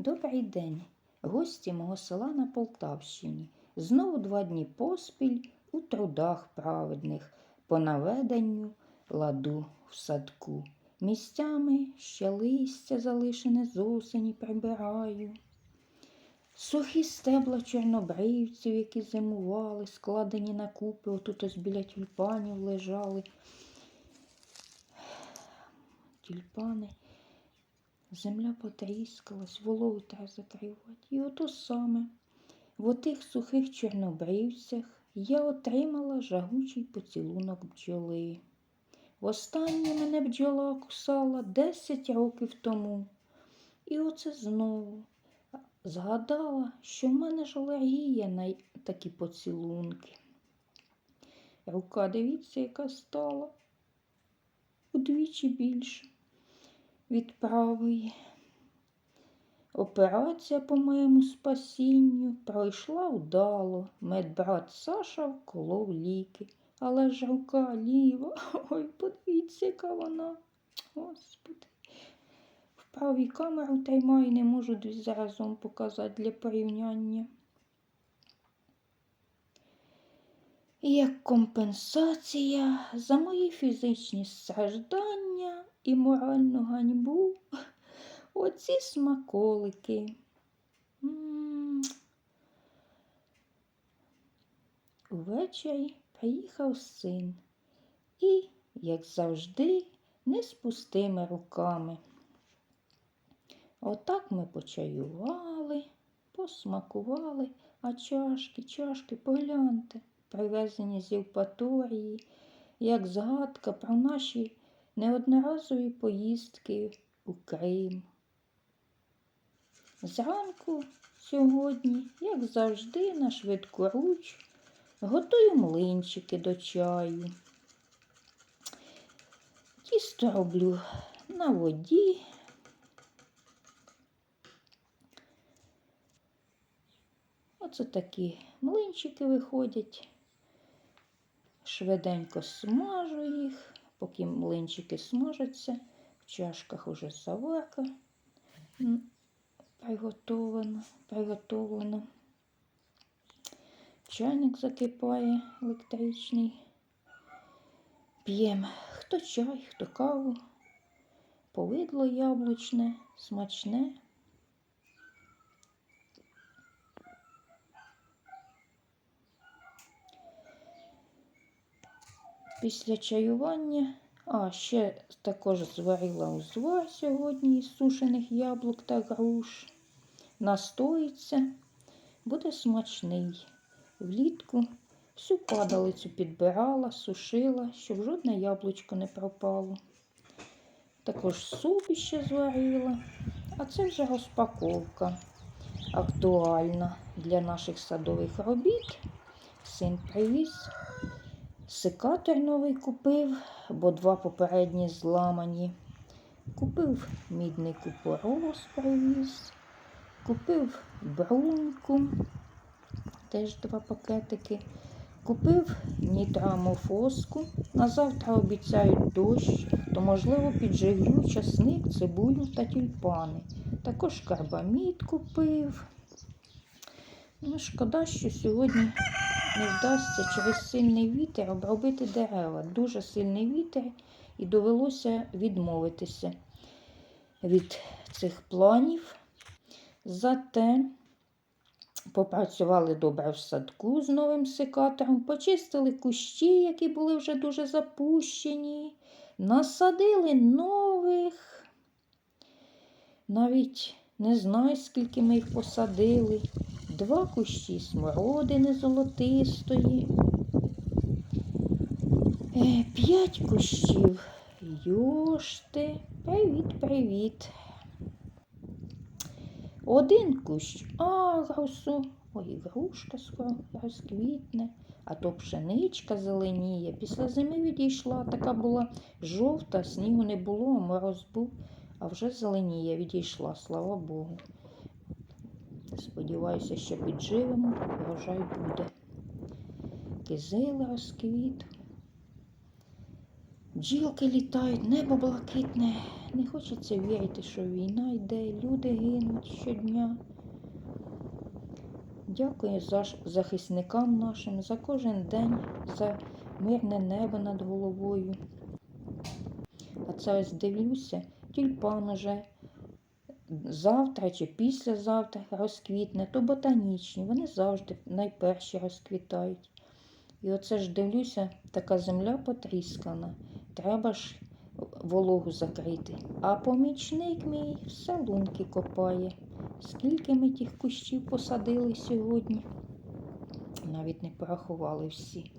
Добрий день, гості мого села на Полтавщині. Знову два дні поспіль у трудах праведних по наведенню ладу в садку. Місцями ще листя залишене з осені прибираю. Сухі стебла чорнобривців, які зимували, складені на купи, отут ось біля тюльпанів лежали. Тюльпани. Земля потріскалась, вологу треба закривати. І ото саме в отих сухих чорнобривцях я отримала жагучий поцілунок бджоли. Востаннє мене бджола кусала 10 років тому. І оце знову згадала, що в мене ж алергія на такі поцілунки. Рука, дивіться, яка стала удвічі більше від правої. Операція по моєму спасінню пройшла вдало. Медбрат Саша вколов ліки. Але ж рука ліва. Ой, подивіться, яка вона. Господи. В правій камеру тримаю, не можу дві заразом показати для порівняння. І як компенсація за мої фізичні страждання і моральну ганьбу оці смаколики. Увечері приїхав син і, як завжди, не з пустими руками. Отак ми почаювали, посмакували, а чашки, чашки, погляньте, привезені з Євпаторії, як згадка про наші неодноразові поїздки у Крим. Зранку сьогодні, як завжди, на швидку руч, готую млинчики до чаю. Тісто роблю на воді. Оце такі млинчики виходять. Швиденько смажу їх, поки млинчики смажаться, в чашках уже заварка м, приготовлена, приготовлена. Чайник закипає електричний. П'ємо хто чай, хто каву, повидло яблучне, смачне. Після чаювання, а ще також зварила узвар сьогодні із сушених яблук та груш. Настоїться, буде смачний. Влітку всю падалицю підбирала, сушила, щоб жодне яблучко не пропало. Також суп ще зварила, а це вже розпаковка актуальна для наших садових робіт. Син привіз. Секатор новий купив, бо два попередні зламані. Купив мідний купорос привіз, купив бруньку, теж два пакетики. Купив нітрамофоску. На завтра обіцяють дощ, то, можливо, підживлю часник, цибулю та тюльпани. Також карбамід купив. Ну, шкода, що сьогодні не вдасться через сильний вітер обробити дерева. Дуже сильний вітер, і довелося відмовитися від цих планів. Зате попрацювали добре в садку з новим секатором, почистили кущі, які були вже дуже запущені, насадили нових. Навіть не знаю, скільки ми їх посадили. Два кущі смородини золотистої, е, п'ять кущів йошти. Привіт, привіт. Один кущ агрусу. Ой, грушка скоро розквітне, а то пшеничка зеленіє. Після зими відійшла, така була жовта, снігу не було, мороз був, а вже зеленіє, відійшла, слава Богу. Сподіваюся, що підживемо, врожай буде. Кизил розквіт. Бджілки літають, небо блакитне. Не хочеться вірити, що війна йде, люди гинуть щодня. Дякую за захисникам нашим за кожен день, за мирне небо над головою. А це ось дивлюся, тюльпан уже завтра чи післязавтра розквітне, то ботанічні, вони завжди найперші розквітають. І оце ж дивлюся, така земля потріскана. Треба ж вологу закрити. А помічник мій все лунки копає. Скільки ми тих кущів посадили сьогодні? Навіть не порахували всі.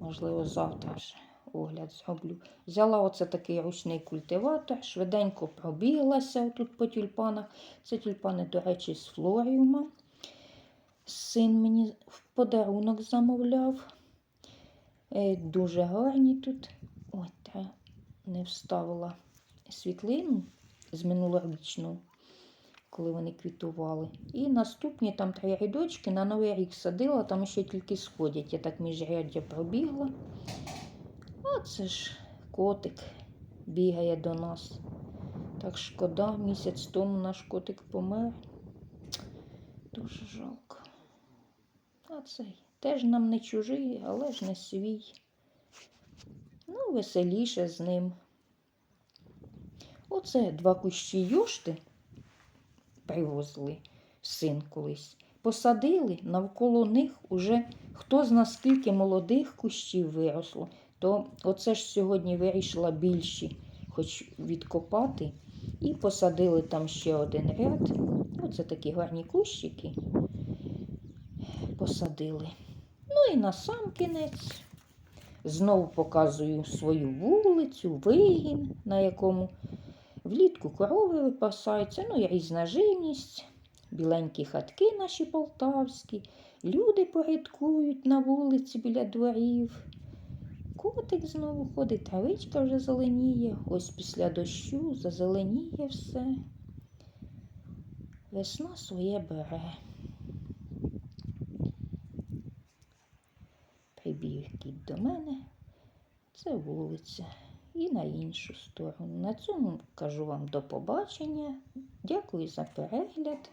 Можливо, завтра ж огляд зроблю. Взяла оце такий ручний культиватор, швиденько пробіглася тут по тюльпанах. Це тюльпани, до речі, з флоріума. Син мені в подарунок замовляв. Е, Дуже гарні тут. Ой, та не вставила світлину з минулорічну, коли вони квітували. І наступні там три рядочки на новий рік садила, там ще тільки сходять. Я так міжряддя пробігла. А це ж котик бігає до нас. Так шкода, місяць тому наш котик помер. Дуже жалко. А цей теж нам не чужий, але ж не свій. Ну, веселіше з ним. Оце два кущі юшти привозили син колись. Посадили, навколо них уже хто зна скільки молодих кущів виросло. То оце ж сьогодні вирішила більші, хоч відкопати, і посадили там ще один ряд. Оце такі гарні кущики посадили. Ну і на сам кінець знову показую свою вулицю, вигін, на якому влітку корови випасаються, ну і різна живність, біленькі хатки наші полтавські, люди порядкують на вулиці біля дворів. Котик знову ходить, травичка вже зеленіє, ось після дощу зазеленіє все. Весна своє бере. Прибіг кіт до мене, це вулиця, і на іншу сторону. На цьому кажу вам до побачення. Дякую за перегляд.